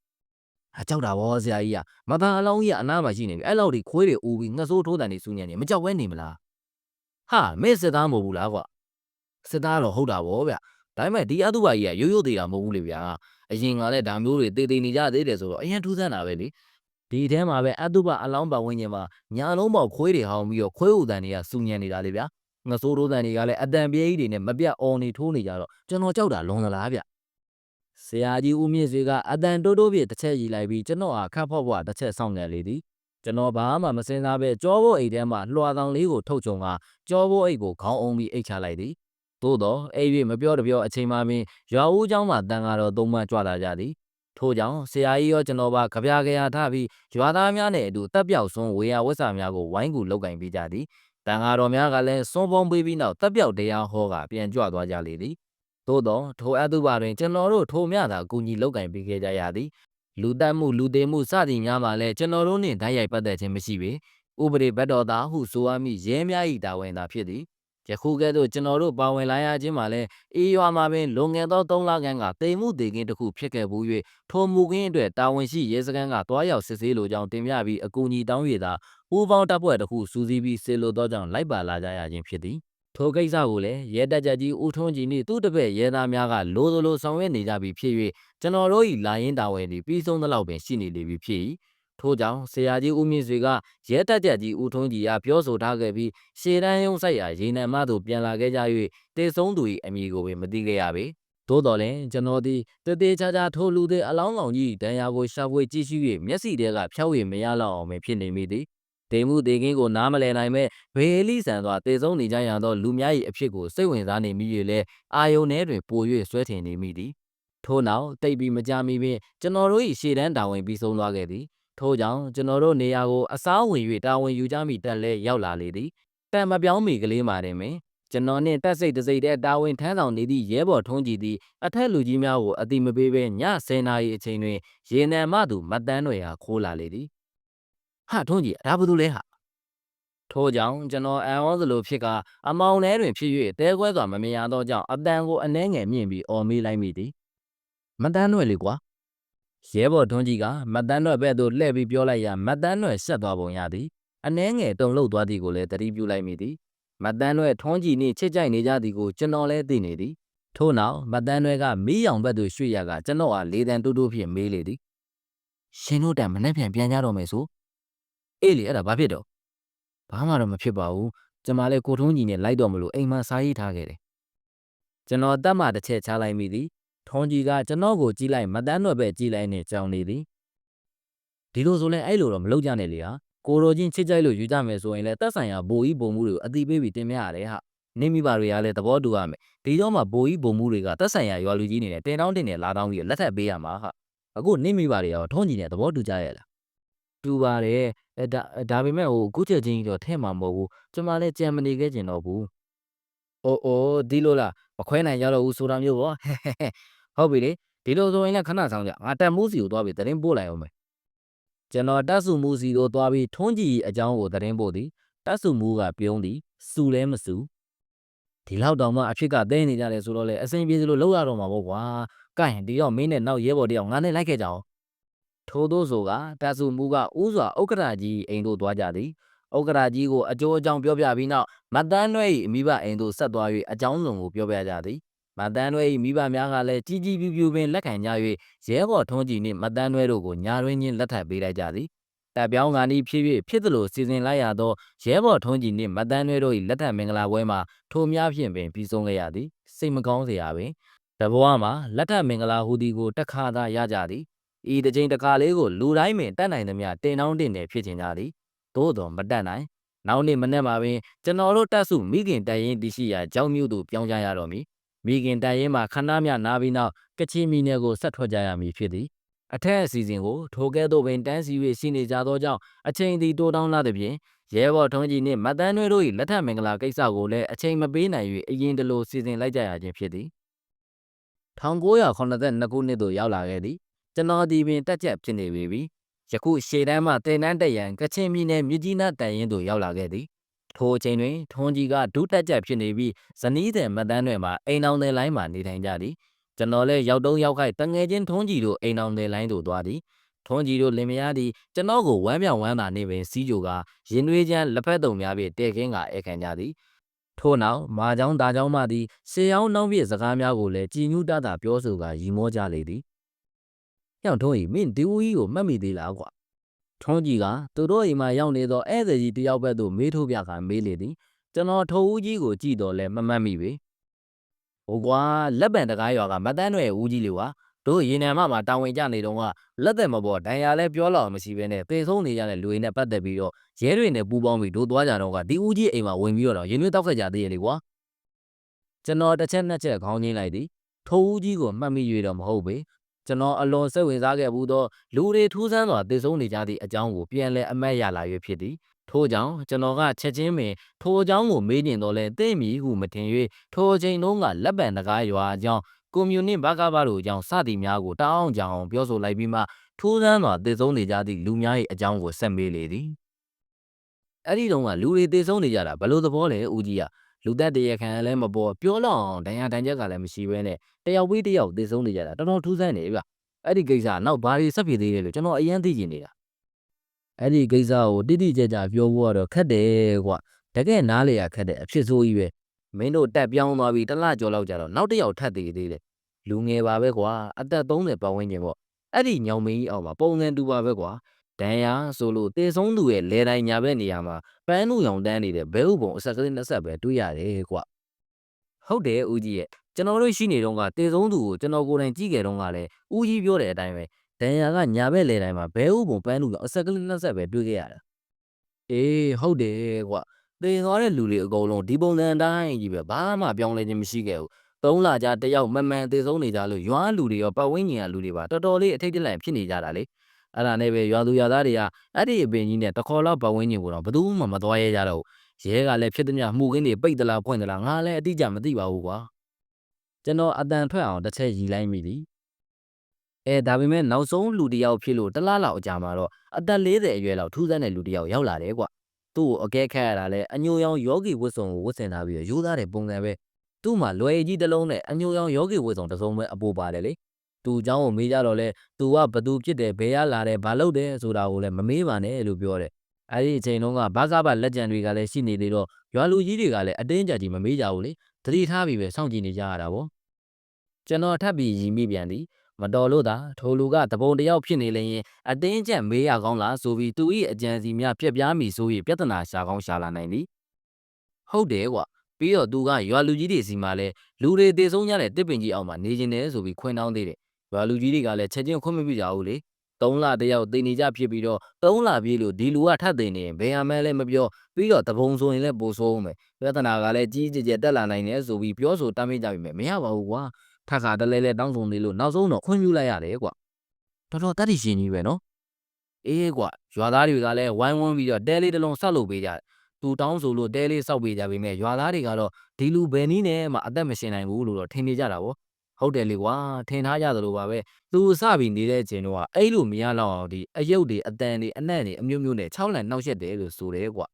အကြောက်တာဗောဆရာကြီးကမသားအလောင်းကြီးကအနားမှာရှိနေပြီအဲ့လောက်ဒီခွေးတွေဦးပြီးငှက်ဆိုးထိုးတန်တွေစူညံနေမကြောက်ဝဲနေမလားဟာမင်းစစ်သားမဟုတ်ဘူးလားကွာစစ်သားတော့ဟုတ်တာဗောဗျဒါပေမဲ့ဒီအတုပါကြီးကရိုးရိုးသေးတာမဟုတ်ဘူးလေဗျာ အအရင်ကလည်းဒါမျိုးတွေတည်တည်နေကြသေးတယ်ဆိုတော့အရင်ထူးဆန်းတာပဲလေဒီထဲမှာပဲအတုပအလောင်းပါဝင်ကျင်မှာညာလုံးပေါက်ခွေးတွေဟောင်းပြီးတော့ခွေးဥတန်တွေကစူညံနေတာလေဗျာငဆိုးတို့တန်တွေကလည်းအတန်ပြေးကြီးတွေနဲ့မပြတ်အော်နေထိုးနေကြတော့ကျွန်တော်ကြောက်တာလွန်သလားဗျဆရာကြီးဦးမြင့်စေကအတန်တိုးတိုးပြတစ်ချက်ရီလိုက်ပြီးကျွန်တော်ဟာခတ်ဖော့ဖွာတစ်ချက်ဆောင်နေလေသည်ကျွန်တော်ဘာမှမစင်စားပဲကြောဘိုးအိတ်ထဲမှာလွှာတောင်လေးကိုထုတ်ချုံကကြောဘိုးအိတ်ကိုခေါင်းအုံးပြီးအိတ်ချလိုက်သည် သို့တော့အဲ့၍မပြောတပြောအချိန်မှပင်ရွာဦးเจ้าမှတန်ကတော့သုံးမှကြွလာကြသည်ထို့ကြောင့်ဆရာကြီးရောကျွန်တော်ပါကြပြကြရထပြီးရွာသားများနဲ့အတူတပ်ပြောက်စွန်းဝေယဝက်စာများကိုဝိုင်းကူလောက်ကင်ပေးကြသည်တန်ဃာတော်များကလည်းစွန်းပုံးပေးပြီးနောက်တပ်ပြောက်တရားဟောကပြန်ကြွသွားကြလေသည်သို့တော့ထိုအတုပါတွင်ကျွန်တော်တို့ထိုမြသာအကူကြီးလောက်ကင်ပေးခဲ့ကြရသည်လူတက်မှုလူသေးမှုစသည်များမှာလည်းကျွန်တော်တို့နှင့်ဓာတ်ရိုက်ပတ်သက်ခြင်းမရှိပေဥပဒေဘက်တော်သားဟုဆိုအပ်မိရဲများ၏တာဝန်သာဖြစ်သည် ယခုကဲ့သို့ကျွန်တော်တို့ပါဝင်လာရခြင်းမှာလည်းအေးရွာမှာပင်လွန်ခဲ့သော3လခန့်ကတိမ်မှုတေကင်းတစ်ခုဖြစ်ခဲ့ဘူး၍ထိုမူကင်းအတွက်တာဝန်ရှိရဲစခန်းကတွားရောက်စစ်ဆေးလိုကြောင်းတင်ပြပြီးအကူအညီတောင်း၍သာပူးပေါင်းတပ်ဖွဲ့တစ်ခုစူးစီးပြီးဆေလိုသောကြောင့်လိုက်ပါလာကြရခြင်းဖြစ်သည်ထိုကိစ္စကိုလည်းရဲတပ်ကြကြီးဦးထွန်းကြည်နှင့်သူ့တပည့်ရဲသားများကလိုသလိုဆောင်ရွက်နေကြပြီးဖြစ်၍ကျွန်တော်တို့၏လာရင်တာဝန်သည်ပြီးဆုံးသလောက်ပင်ရှိနေလေပြီဖြစ်၏ ထို့ကြောင့်ဆရာကြီးဦးမြင့်ဆွေကရဲတပ်ကြကြီးဦးထွန်းကြည်အားပြောဆိုထားခဲ့ပြီးရှေ့တန်းရုံးဆိုင်ရာရေနံမသို့ပြန်လာခဲ့ကြ၍တေဆုံးသူ၏အမည်ကိုပင်မသိခဲ့ရပေသို့တော်လည်းကျွန်တော်သည်တသေးချာချာထိုလူသည်အလောင်းကောင်ကြီးဒဏ်ရာကိုရှာဖွေကြည့်ရှု၍မျက်စိထဲကဖြောက်ရည်မရလောက်အောင်ပင်ဖြစ်နေမိသည်တေမှုတေကင်းကိုနားမလည်နိုင်မဲ့ဘေးလိဆန်စွာတေဆုံးနေကြရသောလူများ၏အဖြစ်ကိုစိတ်ဝင်စားနေမိ၍လဲအာယုန်ထဲတွင်ပို၍ဆွဲထင်နေမိသည်ထို့နောက်တိတ်ပြီးမကြမီပင်ကျွန်တော်တို့၏ရှေ့တန်းတာဝန်ပြီးဆုံးသွားခဲ့သည် ထို့ကြောင့်ကျွန်တော်တို့နေရာကိုအစားဝင်၍တာဝန်ယူကြမိတက်လဲရောက်လာလေသည်တန်မပြောင်းမီကလေးမာတင်ပင်ကျွန်တော်နှင့်တက်စိတ်တစိတ်တဲ့တာဝန်ထမ်းဆောင်နေသည့်ရဲဘော်ထုံးကြည်သည်အထက်လူကြီးများကိုအတိမပေးဘဲည10နာရီအချိန်တွင်ရေနံမသူမတ်တန်းတွေဟာခိုးလာလေသည်ဟာထုံးကြည်ဒါဘာလို့လဲဟာထို့ကြောင့်ကျွန်တော်အံ့ဩသလိုဖြစ်ကအမောင်ထဲတွင်ဖြစ်၍တဲခွဲစွာမမြင်ရသောကြောင့်အတန်ကိုအနှဲငယ်မြင့်ပြီးအော်မေးလိုက်မိသည်မတ်တန်းတွေလေကွာ ရဲဘော်ထွန်းကြီးကမတ်တန်းတွေဘက်သို့လှည့်ပြီးပြောလိုက်ရာမတ်တန်းတွေဆက်သွားပုံရသည်အနှဲငယ်တုံလှုပ်သွားသည်ကိုလည်းသတိပြုလိုက်မိသည်မတ်တန်းတွေထွန်းကြီးနှင့်ချစ်ကြိုက်နေကြသည်ကိုကျွန်တော်လည်းသိနေသည်ထို့နောက်မတ်တန်းတွေကမီးရောင်ဘက်သို့ရွှေ့ရကကျွန်တော်အားလေးတန်တူးတူးဖြင့်မေးလေသည်ရှင်တို့တန်မနေ့ပြန်ပြန်ကြတော့မယ်ဆိုအေးလေအဲ့ဒါဘာဖြစ်တော့ဘာမှတော့မဖြစ်ပါဘူးကျွန်မလည်းကိုထုံးကြီးနဲ့လိုက်တော့မလို့အိမ်မှာစားရေးထားခဲ့တယ်ကျွန်တော်တတ်မှတစ်ချက်ချလိုက်မိသည် ထုံးကြီးကကျွန်တော်ကိုကြည့်လိုက်မတန်းတော့ပဲကြည့်လိုက်နဲ့ကြောင်နေသည်ဒီလိုဆိုလဲအဲ့လိုတော့မလုပ်ကြနဲ့လေဟာကိုရိုချင်းချစ်ကြိုက်လို့ယူကြမယ်ဆိုရင်လည်းတက်ဆိုင်ရာဘိုးကြီးဘုံမှုတွေကိုအတိပေးပြီးတင်ပြရတယ်ဟာနေမိပါတွေကလည်းသဘောတူရမယ်ဒီတော့မှဘိုးကြီးဘုံမှုတွေကတက်ဆိုင်ရာရွာလူကြီးနေနဲ့တင်တောင်းတင်နေလာတောင်းပြီးလက်ထပ်ပေးရမှာဟာအခုနေမိပါတွေရောထုံးကြီးနဲ့သဘောတူကြရဲ့လားတူပါတယ်အဲဒါဒါပေမဲ့ဟိုအခုချက်ချင်းကြီးတော့ထဲမှာမဟုတ်ဘူးကျွန်မလည်းကြံမနေခဲ့ကျင်တော့ဘူးအိုးအိုးဒီလိုလားမခွဲနိုင်ကြတော့ဘူးဆိုတာမျိုးပေါ့ဟု တ်ပြီလေဒီလိုဆိုရင်လည်းခဏဆောင်ကြငါတက်မှုစီကိုသွားပြီးသတင်းပို့လိုက်အောင်မယ်ကျွန်တော်တက်စုမှုစီကိုသွားပြီးထုံးကြီးအကြောင်းကိုသတင်းပို့သည်တက်စုမှုကပြုံးသည်စူလဲမစူဒီလောက်တောင်မှအဖြစ်ကတဲနေကြတယ်ဆိုတော့လေအစင်ပြေစလို့လောက်ရတော့မှာပေါ့ကွာကဲဒီတော့မင်းနဲ့နောက်ရဲဘော်တယောက်ငါနဲ့လိုက်ခဲ့ကြအောင်ထို့သောဆိုကတက်စုမှုကဥစွာဥက္ကရာကြီးအိမ်သို့သွားကြသည်ဥက္ကရာကြီးကိုအကျိုးအကြောင်းပြောပြပြီးနောက်မတ်တန်းနွဲ့၏အမိဘအိမ်သို့ဆက်သွား၍အကြောင်းစုံကိုပြောပြကြသည် မတ်တန်းနွဲ့၏မိဘများကလည်းကြီးကြီးပြူပြူပင်လက်ခံကြ၍ရဲဘော်ထွန်းကြည်နှင့်မတ်တန်းနွဲ့တို့ကိုညာရင်းချင်းလက်ထပ်ပေးလိုက်ကြသည်တပ်ပြောင်းကနီးဖြစ်၍ဖြစ်သလိုစီစဉ်လိုက်ရသောရဲဘော်ထွန်းကြည်နှင့်မတ်တန်းနွဲ့တို့၏လက်ထပ်မင်္ဂလာပွဲမှာထိုများဖြင့်ပင်ပြီးဆုံးခဲ့ရသည်စိတ်မကောင်းစရာပင်တဘဝမှာလက်ထပ်မင်္ဂလာဟူသည်ကိုတစ်ခါသာရကြသည်ဤတစ်ချိန်တစ်ခါလေးကိုလူတိုင်းပင်တတ်နိုင်သမျှတင်နှောင်းတင်တယ်ဖြစ်ချင်ကြသည်သို့တော်မတတ်နိုင်နောက်နေ့မနေ့မှာပင်ကျွန်တော်တို့တက်စုမိခင်တရင်တရှိရာကြောင်းမြို့သို့ပြောင်းကြရတော့မည် မိခင်တရင်မှာခဏမြနားပြီးနောက်ကချင်မီနယ်ကိုဆက်ထွက်ကြရမည်ဖြစ်သည်အထက်အစီအစဉ်ကိုထိုကဲ့သို့ပင်တန်းစီ၍ရှိနေကြသောကြောင့်အချိန်သည်တိုးတောင်းလာသည်ဖြင့်ရဲဘော်ထုံးကြီးနှင့်မတ်တန်းတွဲတို့၏လက်ထပ်မင်္ဂလာကိစ္စကိုလည်းအချိန်မပေးနိုင်၍အရင်တလိုစီစဉ်လိုက်ကြရခြင်းဖြစ်သည်1982ခုနှစ်သို့ရောက်လာခဲ့သည်ကျွန်တော်ဒီပင်တက်ချက်ဖြစ်နေပြီပြီယခုရှေ့တန်းမှတင်တန်းတက်ရန်ကချင်ပြည်နယ်မြကြီးနားတန်ရင်သို့ရောက်လာခဲ့သည် ထိုအချိန်တွင်ထွန်းကြီးကဒုတက်ချက်ဖြစ်နေပြီးဇနီးတဲ့မတန်းတွေမှာအိမ်အောင်တဲ့လိုင်းမှာနေထိုင်ကြသည်ကျွန်တော်လည်းရောက်တုံးရောက်ခိုက်တငယ်ချင်းထွန်းကြီးတို့အိမ်အောင်တဲ့လိုင်းသို့သွားသည်ထွန်းကြီးတို့လင်မယားသည်ကျွန်တော်ကိုဝမ်းမြောက်ဝမ်းသာနေပင်စီးကြိုကရင်သွေးချမ်းလက်ဖက်တုံများဖြင့်တဲခင်းကဧကန်ကြသည်ထို့နောက်မာချောင်းတာချောင်းမှသည်ဆေးရောင်းနှောင်းပြည့်စကားများကိုလည်းကြည်ညူးတတာပြောဆိုကရီမောကြလေသည်ဟျောက်ထုံးကြီးမင်းဒီဦးကြီးကိုမှတ်မိသေးလားကွာ ထွန်းကြီးကသူတို့အိမ်မှာရောက်နေသောဧည့်သည်ကြီးတယောက်ဘက်သို့မေးထိုးပြခါမေးလေသည်ကျွန်တော်ထုံဦးကြီးကိုကြည့်တော့လဲမမှတ်မိပေဟိုကွာလက်ပံတကားရွာကမတန်းရွယ်ဦးကြီးလေကွာတို့ရေနံမမှာတာဝန်ကျနေတော့ကလက်သက်မပေါ်ဒဏ်ရာလဲပြောလောက်မရှိဘဲနဲ့သေဆုံးနေရတဲ့လူတွေနဲ့ပတ်သက်ပြီးတော့ရဲတွေနဲ့ပူးပေါင်းပြီးတို့သွားကြတော့ကဒီဦးကြီးအိမ်မှာဝင်ပြီးတော့ရင်သွေးတောက်ခဲ့ကြသေးရဲ့လေကွာကျွန်တော်တစ်ချက်နှစ်ချက်ခေါင်းချင်းလိုက်သည်ထိုဦးကြီးကိုမှတ်မိ၍တော့မဟုတ်ပေ ကျွန်တော်အလွန်စိတ်ဝင်စားခဲ့ဘူးသောလူတွေထူးဆန်းစွာသေဆုံးနေကြသည့်အကြောင်းကိုပြန်လည်အမတ်ရလာ၍ဖြစ်သည်ထို့ကြောင့်ကျွန်တော်ကချက်ချင်းပင်ထိုအကြောင်းကိုမေးကျင်တော့လဲသိမည်ဟုမထင်၍ထိုအချိန်တုန်းကလက်ပံတကားရွာအကြောင်းကွန်မြူနစ်ဘကဘတို့အကြောင်းစသည်များကိုတောင်းကြအောင်ပြောဆိုလိုက်ပြီးမှထူးဆန်းစွာသေဆုံးနေကြသည့်လူများ၏အကြောင်းကိုဆက်မေးလေသည်အဲ့ဒီတုန်းကလူတွေသေဆုံးနေကြတာဘယ်လိုသဘောလဲဦးကြီးက လူသက်တရခံလည်းမပေါ်ပြောလောက်အောင်ဒဏ်ရာဒဏ်ချက်ကလည်းမရှိဘဲနဲ့တယောက်ပြီးတယောက်သေဆုံးနေကြတာတော်တော်ထူးဆန်းနေဗျအဲ့ဒီကိစ္စနောက်ဘာတွေဆက်ဖြစ်သေးလဲလို့ကျွန်တော်အရင်သိကျင်နေတာအဲ့ဒီကိစ္စကိုတိတိကျကျပြောဖို့ကတော့ခက်တယ်ကွာတကယ်နားလေရခက်တယ်အဖြစ်ဆိုးကြီးပဲမင်းတို့တက်ပြောင်းသွားပြီးတစ်လကျော်လောက်ကြာတော့နောက်တစ်ယောက်ထပ်သေးသေးတယ်လူငယ်ပါပဲကွာအသက်30ပတ်ဝန်းကျင်ပေါ့အဲ့ဒီညောင်မင်းကြီးအောက်မှာပုံစံတူပါပဲကွာ ဒန်ယာဆိုလို့တေဆုံးသူရဲ့လဲတိုင်းညာဘက်နေရာမှာပန်းနုရောင်တန်းနေတဲ့ဘဲဥပုံအဆက်ကလေးနှစ်ဆက်ပဲတွေ့ရတယ်ကွာဟုတ်တယ်ဦးကြီးရဲ့ကျွန်တော်တို့ရှိနေတော့ကတေဆုံးသူကိုကျွန်တော်ကိုယ်တိုင်ကြည့်ခဲ့တော့ကလည်းဦးကြီးပြောတဲ့အတိုင်းပဲဒန်ယာကညာဘက်လဲတိုင်းမှာဘဲဥပုံပန်းနုရောင်အဆက်ကလေးနှစ်ဆက်ပဲတွေ့ခဲ့ရတာအေးဟုတ်တယ်ကွာတေသွားတဲ့လူတွေအကုန်လုံးဒီပုံစံအတိုင်းကြီးပဲဘာမှပြောင်းလဲခြင်းမရှိခဲ့ဘူးသုံးလကြာတယောက်မမှန်သေဆုံးနေကြလို့ရွာလူတွေရောပတ်ဝန်းကျင်ကလူတွေပါတော်တော်လေးအထိတ်တလန့်ဖြစ်နေကြတာလေ အဲ့ဒါနဲ့ပဲရွာသူရွာသားတွေကအဲ့ဒီအပင်ကြီးနဲ့တခေါ်လောက်ပတ်ဝန်းကျင်ကိုတော့ဘယ်သူမှမသွားရဲကြတော့ဘူးရဲကလည်းဖြစ်သမျှမှုခင်းတွေပိတ်သလားဖွင့်သလားငါလည်းအတိအကျမသိပါဘူးကွာကျွန်တော်အတန်ထွက်အောင်တစ်ချက်ရီလိုက်မိသည်အဲဒါပေမဲ့နောက်ဆုံးလူတစ်ယောက်ဖြစ်လို့တစ်လားလောက်အကြာမှာတော့အသက်40အရွယ်လောက်ထူးဆန်းတဲ့လူတစ်ယောက်ရောက်လာတယ်ကွာသူ့ကိုအကဲခတ်ရတာလဲအညိုရောင်ယောဂီဝတ်စုံကိုဝတ်ဆင်ထားပြီးရိုးသားတဲ့ပုံစံပဲသူ့မှာလွယ်ကြီးတစ်လုံးနဲ့အညိုရောင်ယောဂီဝတ်စုံတစ်စုံပဲအပိုးပါတယ်လေ သူ့အကြောင်းကိုမေးကြတော့လဲသူကဘသူဖြစ်တယ်ဘယ်ရလာတယ်ဘာလုပ်တယ်ဆိုတာကိုလည်းမမေးပါနဲ့လို့ပြောတယ်အဲ့ဒီအချိန်တုန်းကဘာကားပါလက်ကြံတွေကလည်းရှိနေသေးတော့ရွာလူကြီးတွေကလည်းအတင်းကြပ်ကြီးမမေးကြဘူးလေသတိထားပြီးပဲစောင့်ကြည့်နေကြရတာပေါ့ကျွန်တော်ထပ်ပြီးရီမိပြန်သည်မတော်လို့သာထိုလူကတပုံတယောက်ဖြစ်နေလျင်အတင်းကျပ်မေးရကောင်းလားဆိုပြီးသူ၏အကြံစီများပြက်ပြားမိဆို၍ပြဿနာရှာကောင်းရှာလာနိုင်သည်ဟုတ်တယ်ကွာပြီးတော့သူကရွာလူကြီးတွေစီမှာလဲလူတွေတည်ဆုံးကြတဲ့တစ်ပင်ကြီးအောက်မှာနေကျင်တယ်ဆိုပြီးခွင်းတောင်းသေးတယ် ရွာလူကြီးတွေကလည်းချက်ချင်းခွင့်မပြုကြဘူးလေသုံးလတယောက်တည်နေကြဖြစ်ပြီးတော့သုံးလပြေးလို့ဒီလူကထပ်တည်နေရင်ဘယ်ဟာမှလည်းမပြောပြီးတော့တပုံဆိုရင်လည်းပိုဆိုးမယ်ပြဿနာကလည်းကြီးကြီးကျယ်ကျယ်တက်လာနိုင်တယ်ဆိုပြီးပြောဆိုတားမိကြပြီမယ်မရပါဘူးကွာထပ်ခါတလဲလဲတောင်းဆိုနေလို့နောက်ဆုံးတော့ခွင့်ပြုလိုက်ရတယ်ကွာတော်တော်တတ်တည်ရှင်ကြီးပဲနော်အေးကွာရွာသားတွေကလည်းဝိုင်းဝန်းပြီးတော့တဲလေးတစ်လုံးဆောက်လုပ်ပေးကြတယ်သူတောင်းဆိုလို့တဲလေးဆောက်ပေးကြပေမဲ့ရွာသားတွေကတော့ဒီလူဘယ်နည်းနဲ့မှအသက်မရှင်နိုင်ဘူးလို့တော့ထင်နေကြတာဗော ဟုတ်တယ်လေကွာထင်ထားကြသလိုပါပဲသူစပြီးနေတဲ့အချိန်တော့အဲ့လိုမရတော့အောင်ဒီအယုတ်တွေအတန်တွေအနံ့တွေအမျိုးမျိုးနဲ့၆လန်နှောက်ရက်တယ်လို့ဆိုတယ်ကွာ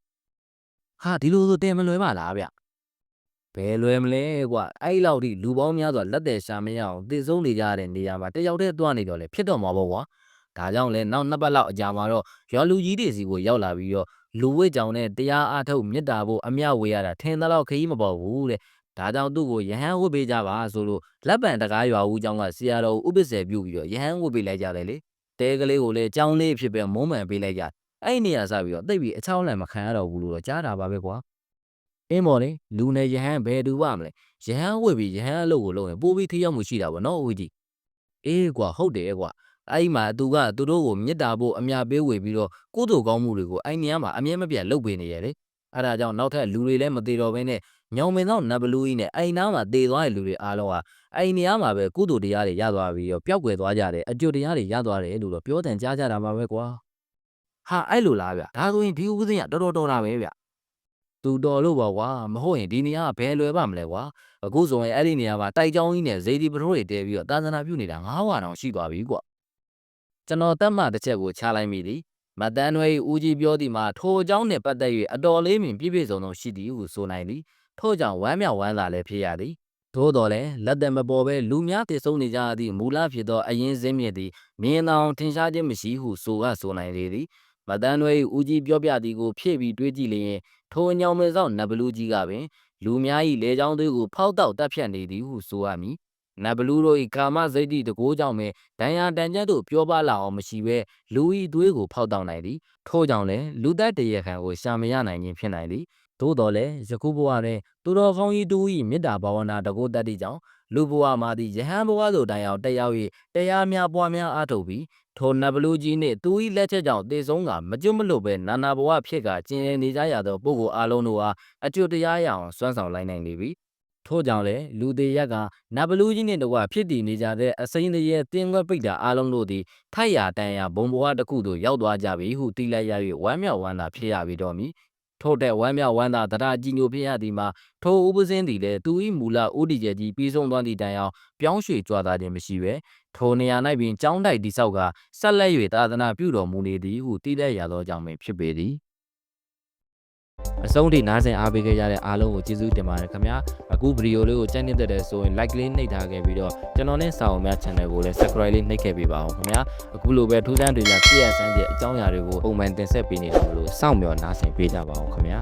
ဟာဒီလိုဆိုတင်မလွယ်ပါလားဗျဘယ်လွယ်မလဲကွာအဲ့လောက်ထိလူပေါင်းများစွာလက်တယ်ရှာမရအောင်တည်ဆုံးနေကြတဲ့နေရာမှာတယောက်တည်းသွားနေတော့လေဖြစ်တော့မှာပေါ့ကွာဒါကြောင့်လဲနောက်နှစ်ပတ်လောက်အကြာမှာတော့ရွာလူကြီးတွေစီကိုရောက်လာပြီးတော့လူဝိတ်ကြောင်နဲ့တရားအားထုတ်မေတ္တာဖို့အမျှဝေရတာထင်သလောက်ခရီးမပေါ်ဘူးတဲ့ ဒါကြောင့်သူ့ကိုယဟန်ဝတ်ပေးကြပါဆိုလို့လက်ပံတကားရွာဦးကျောင်းကဆရာတော်ဥပ္ပစေပြုပြီးတော့ယဟန်ဝတ်ပေးလိုက်ကြတယ်လေတဲကလေးကိုလည်းကျောင်းလေးဖြစ်ပဲမုံမှန်ပေးလိုက်ကြအဲ့ဒီနေရာစပြီးတော့တိတ်ပြီးအချောင်းလန့်မခံရတော့ဘူးလို့တော့ကြားတာပါပဲကွာအင်းမော်လေလူနဲ့ယဟန်ဘယ်တူပါမလဲယဟန်ဝတ်ပြီးယဟန်အလုပ်ကိုလုပ်ရင်ပိုးပြီးထိရောက်မှုရှိတာပေါ့နော်ဦးကြီးအေးကွာဟုတ်တယ်ကွာအဲ့ဒီမှာသူကသူတို့ကိုမေတ္တာဖို့အမြပေးဝေပြီးတော့ကုသိုလ်ကောင်းမှုတွေကိုအဲ့နေရာမှာအမြဲမပြတ်လုပ်ပေးနေရလေအဲ့ဒါကြောင့်နောက်ထပ်လူတွေလည်းမသေးတော့ဘဲနဲ့ ညောင်မင်းသောနတ်ဘလူးကြီးနဲ့အဲ့နားမှာတည်သွားတဲ့လူတွေအားလုံးဟာအဲ့နေရာမှာပဲကုသိုလ်တရားတွေရသွားပြီးတော့ပျောက်ကွယ်သွားကြတယ်အကျွတ်တရားတွေရသွားတယ်လို့တော့ပြောတယ်ကြားကြတာပါပဲကွာဟာအဲ့လိုလားဗျဒါဆိုရင်ဒီဦးစင်းကတော်တော်တော်တာပဲဗျသူတော်လို့ပါကွာမဟုတ်ရင်ဒီနေရာကဘယ်လွယ်ပါမလဲကွာအခုဆိုရင်အဲ့ဒီနေရာမှာတိုက်ကြောင်းကြီးနဲ့ဇေဒီပထိုးတွေတဲပြီးတော့တာသနာပြုနေတာငါးဝါတောင်ရှိသွားပြီကွာကျွန်တော်တက်မှတစ်ချက်ကိုချလိုက်မိသည်မတန်းနွယ်ဦးကြီးပြောသည်မှာထိုအကြောင်းနှင့်ပတ်သက်၍အတော်လေးမြင်ပြည့်ပြည့်စုံစုံရှိသည်ဟုဆိုနိုင်သည် ထို့ကြောင့်ဝမ်းမြောက်ဝမ်းသာလည်းဖြစ်ရသည်သို့တော်လည်းလက်သက်မပေါ်ဘဲလူများတည်ဆုံနေကြသည့်မူလဖြစ်သောအရင်စင်းမြစ်သည်မြင်အောင်ထင်ရှားခြင်းမရှိဟုဆိုအပ်ဆိုနိုင်လေသည်မတန်းနွယ်ဦးကြီးပြောပြသည်ကိုဖြည့်ပြီးတွေးကြည့်လျင်ထိုအညောင်မင်းဆောင်နတ်ဘလူးကြီးကပင်လူများ၏လေချောင်းသွေးကိုဖောက်တော့တက်ဖြတ်နေသည်ဟုဆိုရမည်နတ်ဘလူးတို့၏ကာမစိတ်တိတကိုးကြောင့်ပဲဒဏ်ရာတန်ကြပ်တို့ပြောပါလာအောင်မရှိဘဲလူဤသွေးကိုဖောက်တောက်နိုင်သည်ထို့ကြောင့်လည်းလူသက်တရခံကိုရှာမရနိုင်ခြင်းဖြစ်နိုင်သည် သို့တော်လည်းယခုဘဝတွင်သူတော်ကောင်းကြီးတူ၏မေတ္တာဘာဝနာတကိုးတတ်သည့်ကြောင့်လူဘဝမှာသည်ယဟန်ဘဝသို့တိုင်အောင်တက်ရောက်၍တရားများပွားများအားထုတ်ပြီးထိုနတ်ဘလူးကြီးနှင့်သူ၏လက်ချက်ကြောင့်တည်ဆုံးကမကျွတ်မလွတ်ပဲနာနာဘဝဖြစ်ကကျင်လည်နေကြရသောပုဂ္ဂိုလ်အလုံးတို့အားအကျွတ်တရားရအောင်စွမ်းဆောင်လိုက်နိုင်နေပြီထို့ကြောင့်လည်းလူသေးရက်ကနတ်ဘလူးကြီးနှင့်တကွဖြစ်တည်နေကြတဲ့အစိမ်းတရေတင်းခွက်ပိတ်တာအလုံးတို့သည်ထိုက်ရာတန်ရာဘုံဘဝတစ်ခုသို့ရောက်သွားကြပြီဟုသိလိုက်ရ၍ဝမ်းမြောက်ဝမ်းသာဖြစ်ရပြီတော်မူ ထို့တဲ့ဝမ်းမြောက်ဝမ်းသာတရားကြည်ညိုဖြစ်ရသည်မှာထိုဥပဇင်းသည်လည်းသူ၏မူလဥတီကျဲကြီးပြီးဆုံးသွားသည့်တိုင်အောင်ပြောင်းရွှေ့ကြွားသားခြင်းမရှိပဲထိုနေရာ၌ပင်ကြောင်းတိုက်တိဆောက်ကဆက်လက်၍သာသနာပြုတော်မူနေသည်ဟုသိလိုက်ရသောကြောင့်ပင်ဖြစ်ပေသည် အဆုံးထိနားဆင်အားပေးခဲ့ကြတဲ့အားလုံးကိုကျေးဇူးတင်ပါတယ်ခင်ဗျာအခုဗီဒီယိုလေးကိုကြိုက်နေတဲ့တဲ့ဆိုရင် like လေးနှိပ်ထားခဲ့ပြီးတော့ကျွန်တော်နဲ့စာအုံများ channel ကိုလည်း subscribe လေးနှိပ်ခဲ့ပေးပါအောင်ခင်ဗျာအခုလိုပဲထူးဆန်းတွေများပြည့်ရစမ်းတဲ့အကြောင်းအရာတွေကိုပုံမှန်တင်ဆက်ပေးနေတာမလို့စောင့်မျှော်နားဆင်ပေးကြပါအောင်ခင်ဗျာ